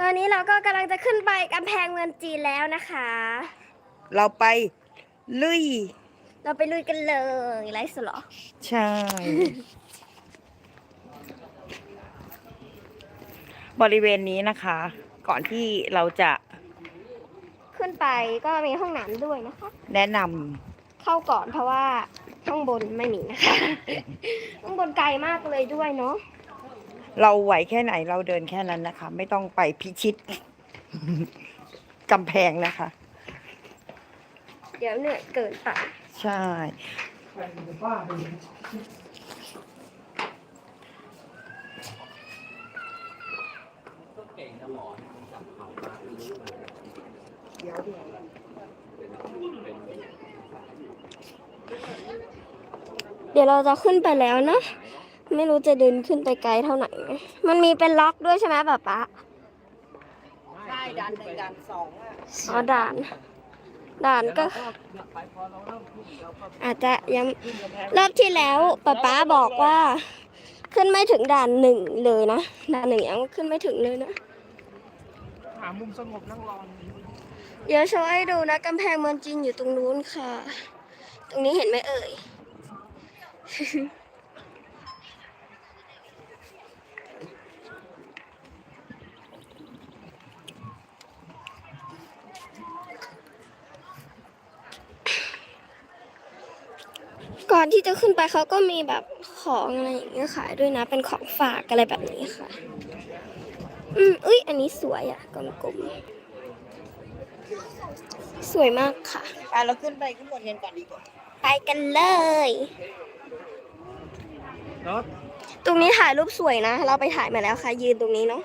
ตอนนี้เราก็กำลังจะขึ้นไปกำแพงเมืองจีนแล้วนะคะ เราไปลุย เราไปลุยกันเลยไลฟ์สดเหรอ ใช่ บริเวณนี้นะคะ ก่อนที่เราจะขึ้นไปก็มีห้องน้ำด้วยนะคะ แนะนเข้าก่อนเพราะว่าข้างบนไม่มีนะคะ ข้างบนไกลมากเลยด้วยเนาะำ เราไหวแค่ไหนเราเดินแค่นั้นนะคะ ไม่ต้องไปพิชิตกำแพงนะคะ เดี๋ยวเหนื่อยเกินไปใช่ เดี๋ยวเราจะขึ้นไปแล้วนะ ไม่รู้จะเดินขึ้นไปไกลเท่าไหร่ มันมีเป็นล็อกด้วยใช่ไหมป๊าป๊าใช่ดันหนึ่งดันสองอะอ๋อด่าน ด่านก็ อาจจะยังรอบที่แล้วป๊าป๊าบอกว่า ขึ้นไม่ถึงด่านหนึ่งเลยนะ ด่านหนึ่งยังขึ้นไม่ถึงเลยนะ หามุมสงบนั่งรอเดี๋ยวโชว์ให้ดูนะกำแพงเมืองจีนอยู่ตรงนู้นค่ะ ตรงนี้เห็นไหมเอ่ย อนที่จะขึ้นไปเขาก็มีแบบของอะไรอย่างเงี้ยขายด้วยนะ เป็นของฝากอะไรแบบนี้ค่ะ อืมอุ้ยอันนี้สวยอะกลมๆ สวยมากค่ะ ไปเราขึ้นไปข้างบนกันก่อนดีกว่า ไปกันเลยเนาะตรงนี้ถ่ายรูปสวยนะ เราไปถ่ายมาแล้วค่ะ ยืนตรงนี้เนาะ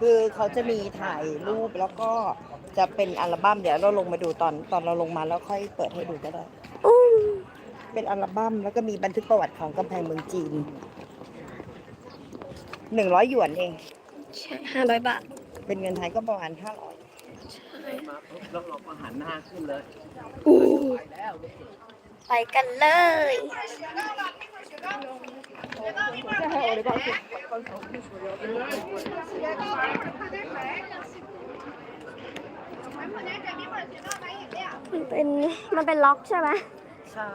คือเขาจะมีถ่ายรูปแล้วก็จะเป็นอัลบั้มเดี๋ยวเราลงมาดูตอนตอนเราลงมาแล้วค่อยเปิดให้ดูก็ได้อู้ เป็นอัลบั้มแล้วก็มีบันทึกประวัติของกำแพงเมืองจีนหนึ่งร้อยหยวนเอง ใช่ห้าร้อยบาท เป็นเงินไทยก็ประมาณห้าร้อยมาปุ๊บแล้วเราก็หันหน้าขึ้นเลยอู้ไปแล้วไปกันเลยมันเป็นมันเป็นล็อกใช่ไหม ใช่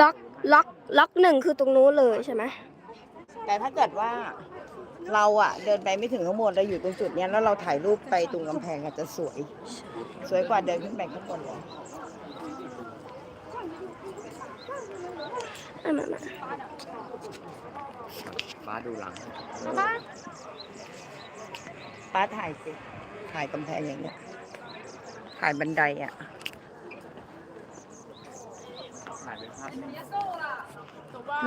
ล็อกล็อกล็อกหนึ่งคือตรงนู้นเลยใช่ไหมแต่ถ้าเกิดว่าเราอะเดินไปไม่ถึงข้างบนเราอยู่ตรงจุดเนี้ยแล้วเราถ่ายรูปไปตรงกำแพงอาจจะสวย สวยกว่าเดินขึ้นไปข้างบนเลยอะมามาฟ้าดูหลังป้าถ่ายสิ ถ่ายกำแพงอย่างเงี้ย ถ่ายบันไดอะ ถ่ายเป็นภาพนิ่ง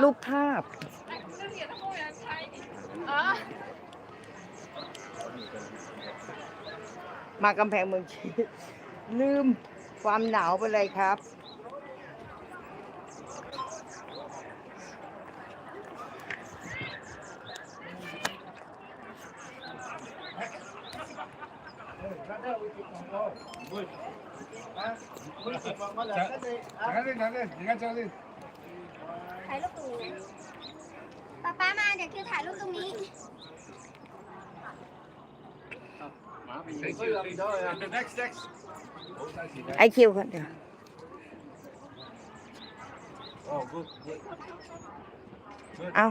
รูปภาพมากำแพงเมืองชีลืมความหนาวไปเลยครับ哪 Dale, dale, llega Charlie. ถ่ายรูปตรงนี้ป๊าป๊ามาเดี๋ยวคือถ่ายรูปตรงนี้ไอคิวก่อนเดี๋ยวเอา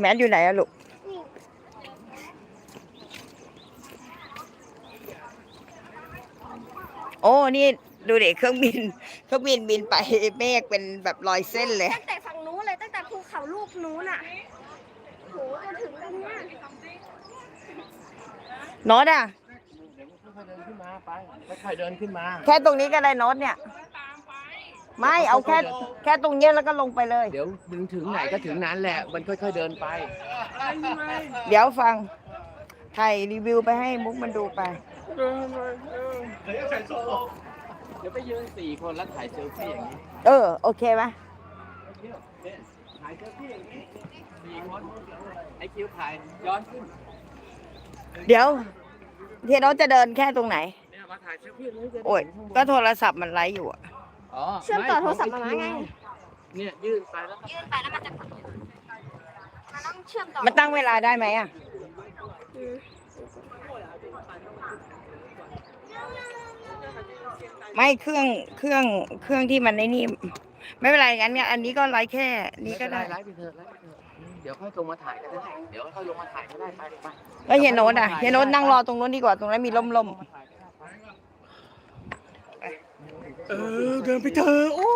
แมทอยู่ไหนอะลูก โอ้นี่ดูเด็กเครื่องบินเครื่องบินบินไปเมฆเป็นแบบรอยเส้นเลย ตั้งแต่ฝั่งนู้นเลยตั้งแต่ภูเขาลูกนู้นอะโหจนถึงตรงเนี้ยโน้ตอะเดี๋ยวค่อยๆเดินขึ้นมาไปค่อยๆเดินขึ้นมา แค่ตรงนี้ก็ได้โน้ตเนี่ย ไม่เอาแค่แค่ตรงเนี้ยแล้วก็ลงไปเลย เดี๋ยวมึงถึงไหนก็ถึงนั้นแหละ มันค่อยๆเดินไป เดี๋ยวฟังถ่ายรีวิวไปให้มุกมันดูไป เดี๋ยวถ่ายโซโล่เดี๋ยวไปยืนสี่คนแล้วถ่ายเซลฟี่อย่างนี้เออ โอเคไหมถ่ายเซลฟี่อย่างนี้สี่คนไอคิวถ่ายย้อนขึ้นเดี๋ยวเทียโนจะเดินแค่ตรงไหน เนี่ยมาถ่ายเซลฟี่เลยจะโอ้ยก็โทรศัพท์มันไลฟ์อยู่อะอ๋อเชื่อมต่อโทรศัพท์มาไง เนี่ยยื่นไปแล้วยื่นไปแล้วมันจะมันต้องเชื่อมต่อมันตั้งเวลาได้ไหมอะอืม ไม่เครื่องเครื่องเครื่องที่มันในนี่ไม่เป็นไรงั้นเนี่ยอันนี้ก็ไลฟ์แค่นี้ก็ได้ไลฟ์ไปเถอะไลฟ์ไปเถอะอืมเดี๋ยวค่อยลงมาถ่ายก็ได้เดี๋ยวค่อยลงมาถ่ายก็ได้ไปไปแล้วเฮียโน้ตอะเฮียโน้ตนั่งรอตรงนู้นดีกว่าตรงนั้นมีล่มเออเดินไปเถอะโอ้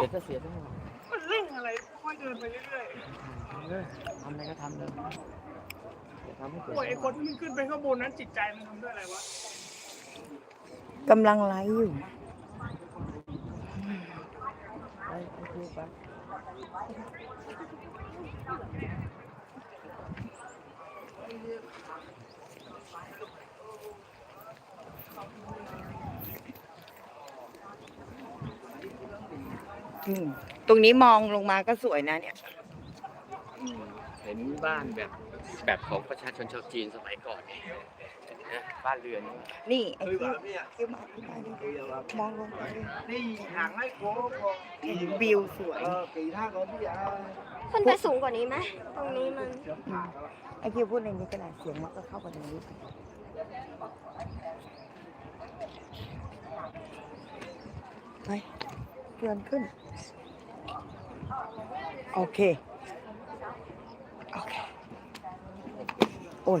เดี๋ยวจะเสียทั้งหมดมันเร่งอะไรค่อยเดินไปเรื่อยเออทำอะไรก็ทำเลยเดี๋ยวทำให้ๆเกิดโอ้ยไอคนที่มันขึ้นไปข้างบนนั้นจิตใจมันทำด้วยอะไรวะๆกำลังไลฟ์อยู่ ไป โอเคไปอืมตรงนี้มองลงมาก็สวยนะเนี่ย เห็นบ้านแบบแบบของประชาชนชาวจีนสมัยก่อนเนี่ย นะบ้านเรือนนี่ไอ้คิวคิวมาที่บ้านดิมองลงไปดินี่ห่างให้โค้งเห็นวิวสวยเออกี่ท่าก่อนที่อะขึ้นไปสูงกว่านี้ไหมตรงนี้มันไอ้คิวพูดในนี้ก็ได้เสียงมันก็เข้ากันในนี้ไปเดินขึ้น โอเค โอเค โอ้ย